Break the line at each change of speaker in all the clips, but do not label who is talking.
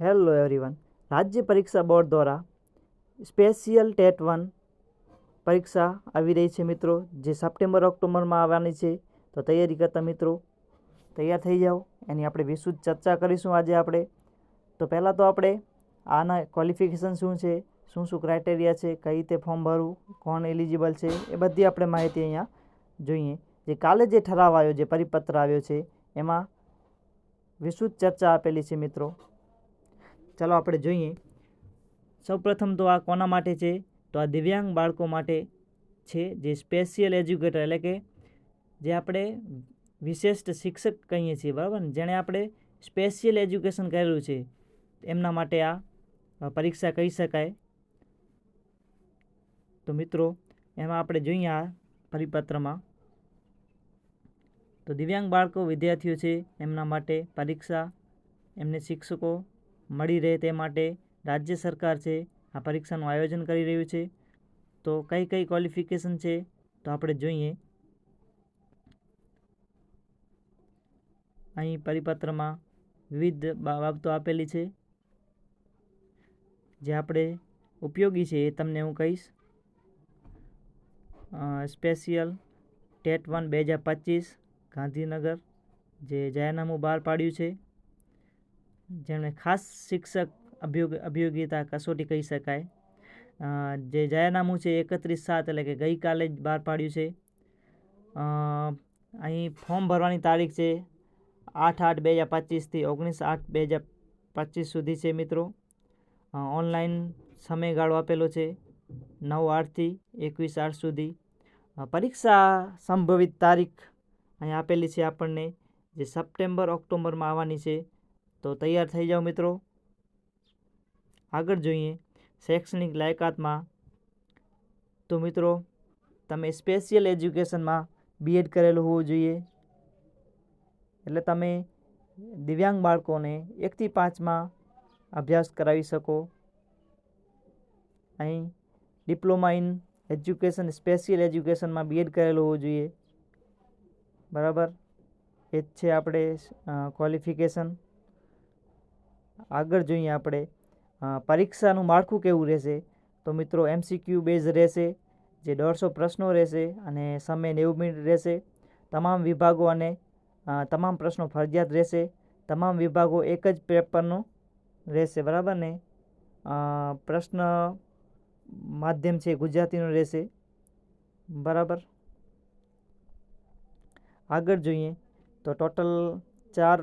Hello everyone રાજ્ય પરીક્ષા board દ્વારા સ્પેશિયલ ટેટ વન પરીક્ષા આવી રહી છે મિત્રો. જે સપ્ટેમ્બર, ઓક્ટોબરમાં આવવાની છે. તો તૈયારી કરતા મિત્રો, તૈયાર થઈ જાઓ. એની આપણે વિસ્તૃત ચર્ચા કરીશું આજે આપણે. તો પહેલાં તો આપણે આના ક્વોલિફિકેશન શું છે, શું શું ક્રાઇટેરિયા છે, કઈ રીતે ફોર્મ ભરવું, કોણ એલિજિબલ છે, એ બધી આપણે માહિતી અહીંયા જોઈએ. જે કાલે જે ઠરાવ આવ્યો, જે પરિપત્ર આવ્યો છે, એમાં વિસ્તૃત ચર્ચા આપેલી છે મિત્રો. ચાલો આપણે જોઈએ. સૌપ્રથમ તો આ કોના માટે છે? તો આ દિવ્યાંગ બાળકો માટે છે, જે સ્પેશિયલ એજ્યુકેટર એટલે કે જે આપણે વિશિષ્ટ શિક્ષક કહીએ છીએ, બરાબર ને? જેણે આપણે સ્પેશિયલ એજ્યુકેશન કરેલું છે. એમના માટે આ પરીક્ષા કહી શકાય. તો મિત્રો, એમાં આપણે જોઈએ આ પરિપત્રમાં. તો દિવ્યાંગ બાળકો વિદ્યાર્થીઓ છે, એમના માટે પરીક્ષા, એમને શિક્ષકો મળી રહે તે માટે રાજ્ય સરકાર છે, આ પરીક્ષાનું આયોજન કરી રહ્યું છે. તો કઈ કઈ ક્વોલિફિકેશન છે, તો આપણે જોઈએ. અહીં પરિપત્રમાં વિવિધ બાબતો આપેલી છે. જે આપણે ઉપયોગી છે એ તમને હું કહીશ. સ્પેશિયલ ટેટ વન બે હજાર પચીસ ગાંધીનગર, જે જાહેરનામું બહાર પાડ્યું છે. જેમણે ખાસ શિક્ષક અભ્યોગ, અભિયોગિતા કસોટી કહી શકાય. જે જાહેરનામું છે એકત્રીસ સાત એટલે કે ગઈકાલે જ બહાર પાડ્યું છે. અહીં ફોર્મ ભરવાની તારીખ છે આઠ આઠ બે હજાર પચીસથી ઓગણીસ આઠ બે હજાર પચીસ સુધી છે મિત્રો. ઓનલાઈન સમયગાળો આપેલો છે નવ આઠથી એકવીસ આઠ સુધી. પરીક્ષા સંભવિત તારીખ અહીં આપેલી છે આપણને જે સપ્ટેમ્બર, ઓક્ટોબરમાં આવવાની છે. તો તૈયાર થઈ જાઓ મિત્રો. આગળ જોઈએ શૈક્ષણિક લાયકાતમાં. તો મિત્રો, તમે સ્પેશિયલ એજ્યુકેશનમાં બીએડ કરેલું હોવું જોઈએ. એટલે તમે દિવ્યાંગ બાળકોને એકથી પાંચમાં અભ્યાસ કરાવી શકો. અહીં ડિપ્લોમા ઇન એજ્યુકેશન સ્પેશિયલ એજ્યુકેશનમાં બીએડ કરેલું હોવું જોઈએ. બરાબર? એ જ છે આપણે ક્વોલિફિકેશન આગળ જોઈએ આપણે પરીક્ષાનું માળખું કેવું રહેશે? તો મિત્રો એમસીક્યુ બેઝ રહેશે, જે દોઢસો પ્રશ્નો રહેશે અને સમય નેવું મિનિટ રહેશે. તમામ વિભાગો અને તમામ પ્રશ્નો ફરજિયાત રહેશે. તમામ વિભાગો એક જ પેપરનો રહેશે, બરાબર ને? પ્રશ્ન માધ્યમ છે ગુજરાતીનું રહેશે, બરાબર? આગળ જોઈએ, તો ટોટલ ચાર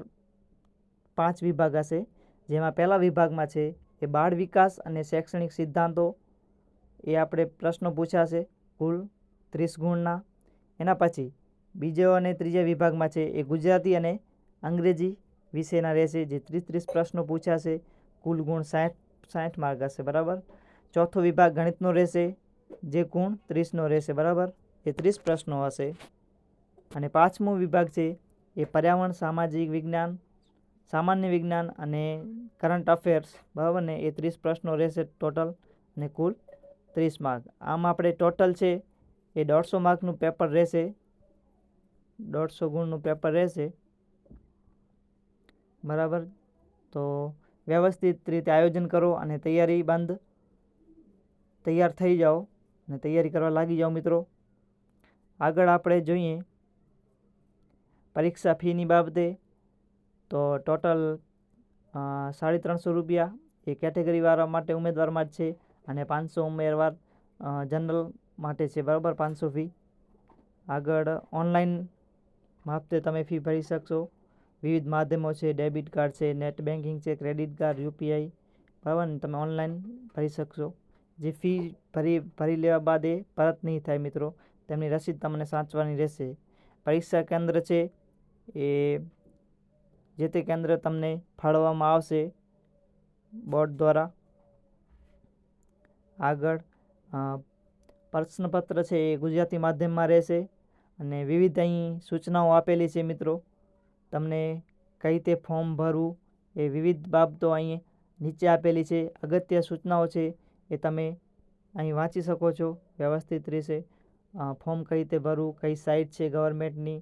પાંચ વિભાગ હશે. જેમાં પહેલા વિભાગમાં છે એ બાળ વિકાસ અને શૈક્ષણિક સિદ્ધાંતો, એ આપણે પ્રશ્નો પૂછાશે, કુલ ત્રીસ ગુણના. એના પછી બીજો અને ત્રીજા વિભાગમાં છે એ ગુજરાતી અને અંગ્રેજી વિષયના રહેશે, જે ત્રીસ ત્રીસ પ્રશ્નો પૂછાશે, કુલ ગુણ સાઠ સાઠ માર્ક હશે, બરાબર? ચોથો વિભાગ ગણિતનો રહેશે, જે ગુણ ત્રીસનો રહેશે, બરાબર? એ ત્રીસ પ્રશ્નો હશે. અને પાંચમો વિભાગ છે એ પર્યાવરણ, સામાજિક વિજ્ઞાન સામાન્ય વિજ્ઞાન અને કરંટ અફેર્સ બરાબર ને એ ત્રીસ પ્રશ્નો રહેશે ટોટલ અને કુલ ત્રીસ માર્ક આમ આપણે ટોટલ છે એ દોઢસો માર્કનું પેપર રહેશે. દોઢસો ગુણનું પેપર રહેશે. બરાબર? તો વ્યવસ્થિત રીતે આયોજન કરો અને તૈયારી બંધ. તૈયાર થઈ જાઓ અને તૈયારી કરવા લાગી જાઓ મિત્રો. આગળ આપણે જોઈએ પરીક્ષા ફીની બાબતે. તો ટોટલ સાડી ત્રણસો રૂપિયા. એ કેટેગરીવાળા માટે ઉમેદવારમાં જ છે અને પાંચસો ઉમેદવાર જનરલ માટે છે. બરાબર, પાંચસો ફી. આગળ, ઓનલાઈન માફતે તમે ફી ભરી શકશો. વિવિધ માધ્યમો છે, ડેબિટ કાર્ડ છે, નેટ બેન્કિંગ છે, ક્રેડિટ કાર્ડ, યુપીઆઈ. બરાબર ને? તમે ઓનલાઈન ભરી શકશો. જે ફી ભરી ભરી લેવા બાદ એ પરત નહીં થાય મિત્રો. તેમની રસીદ તમને સાચવાની રહેશે. પરીક્ષા કેન્દ્ર છે એ જે તે કેન્દ્ર તમને ફાળવવામાં આવશે. બોર્ડ દ્વારા આગળ પ્રશ્નપત્ર છે એ ગુજરાતી માધ્યમમાં રહેશે અને વિવિધ અહીં સૂચનાઓ આપેલી છે મિત્રો. તમને કઈ રીતે ફોર્મ ભરવું એ વિવિધ બાબતો અહીં નીચે આપેલી છે. અગત્ય સૂચનાઓ છે એ તમે અહીં વાંચી શકો છો. વ્યવસ્થિત રહેશે ફોર્મ કઈ રીતે ભરવું, કઈ સાઇટ છે ગવર્મેન્ટની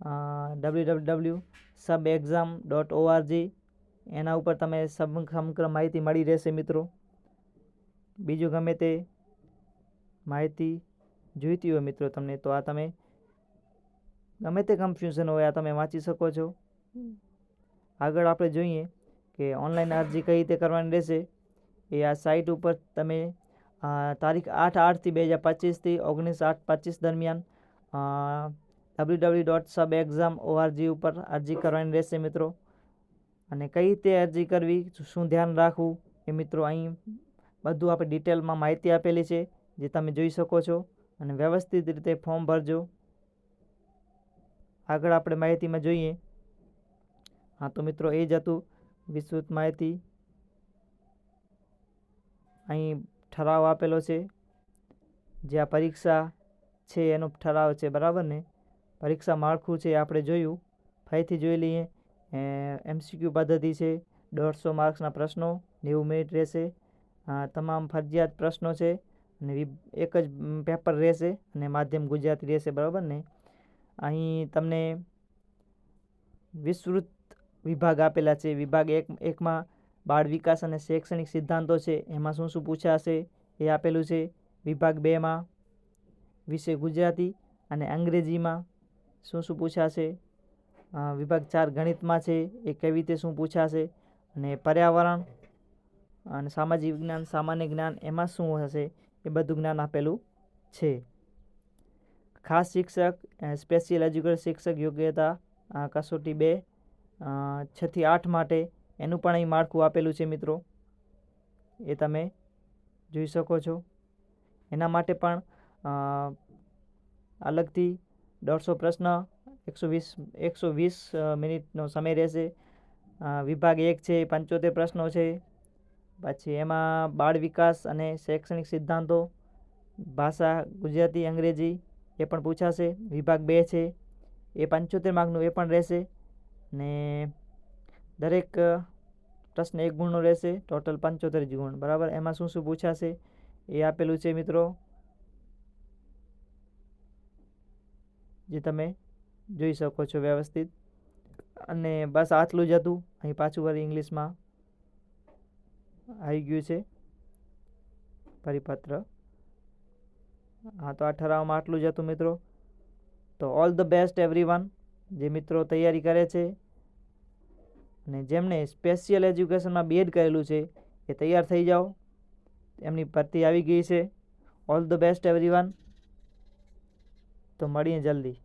W sub exam dot ORG એના ઉપર તમે સમ સમગ્ર માહિતી મળી રહેશે મિત્રો. બીજું ગમે તે માહિતી જોઈતી હોય મિત્રો તમને, તો આ તમે ગમે તે કન્ફ્યુઝન હોય, આ તમે વાંચી શકો છો. આગળ આપણે જોઈએ કે ઓનલાઈન અરજી કઈ રીતે કરવાની રહેશે. એ આ સાઇટ ઉપર તમે તારીખ આઠ આઠથી બે હજાર પચીસથી ઓગણીસ આઠ પચીસ દરમિયાન W W dot sub exam ORG ઉપર અરજી કરવાની રહેશે મિત્રો. અને કઈ રીતે અરજી કરવી, શું ધ્યાન રાખવું એ મિત્રો અહીં બધું આપણે ડિટેલમાં માહિતી આપેલી છે, જે તમે જોઈ શકો છો. અને વ્યવસ્થિત રીતે ફોર્મ ભરજો. આગળ આપણે માહિતીમાં જોઈએ. હા, તો મિત્રો એ જ હતું વિસ્તૃત માહિતી. અહીં ઠરાવ આપેલો છે. જે આ પરીક્ષા છે, એનો ઠરાવ છે, બરાબર ને? પરીક્ષા માળખું છે આપણે જોયું. ફરીથી જોઈ લઈએ. એમસીક્યુ પદ્ધતિ છે. દોઢસો માર્ક્સના પ્રશ્નો, નેવું મિનિટ રહેશે. તમામ ફરજિયાત પ્રશ્નો છે. અને એક જ પેપર રહેશે અને માધ્યમ ગુજરાતી રહેશે, બરાબર ને? અહીં તમને વિસ્તૃત વિભાગ આપેલા છે. વિભાગ એક, એકમાં બાળ વિકાસ અને શૈક્ષણિક સિદ્ધાંતો છે. એમાં શું શું પૂછાશે એ આપેલું છે. વિભાગ બેમાં વિષય ગુજરાતી અને અંગ્રેજીમાં શું શું પૂછાશે? વિભાગ ચાર ગણિતમાં છે, એ કેવી રીતે શું પૂછાશે? અને પર્યાવરણ અને સામાજિક વિજ્ઞાન, સામાન્ય જ્ઞાન એમાં શું હશે? એ બધું જ્ઞાન આપેલું છે. ખાસ શિક્ષક સ્પેશિયલ એજ્યુકેટ શિક્ષક યોગ્યતા કસોટી બે છથી આઠ માટે એનું પણ અહીં માળખું આપેલું છે મિત્રો. એ તમે જોઈ શકો છો. એના માટે પણ અલગથી દોઢસો પ્રશ્ન, એકસો વીસ એકસો વીસ મિનિટનો સમય રહેશે. વિભાગ એક છે પંચોતેર પ્રશ્નો છે. પછી એમાં બાળ વિકાસ અને શૈક્ષણિક સિદ્ધાંતો, ભાષા, ગુજરાતી, અંગ્રેજી એ પણ પૂછાશે. વિભાગ બે છે, એ પંચોતેર માર્કનું એ પણ રહેશે. ને દરેક પ્રશ્ન એક ગુણનો રહેશે. ટોટલ પંચોતેર જ ગુણ. બરાબર? એમાં શું શું પૂછાશે? એ આપેલું છે મિત્રો. જે તમે જોઈ શકો છો વ્યવસ્થિત. અને બસ આટલું જ હતું. અહીં પાછું વળી ઇંગ્લિશમાં આવી ગયું છે. પરિપત્ર. હા, તો આ ઠરાવમાં આટલું જ હતું મિત્રો. તો ઓલ ધ બેસ્ટ એવરી જે મિત્રો તૈયારી કરે છે અને જેમણે સ્પેશિયલ એજ્યુકેશનમાં બીએડ કરેલું છે, એ તૈયાર થઈ જાઓ. એમની ભરતી આવી ગઈ છે. ઓલ ધ બેસ્ટ એવરી તો મળીએ જલ્દી.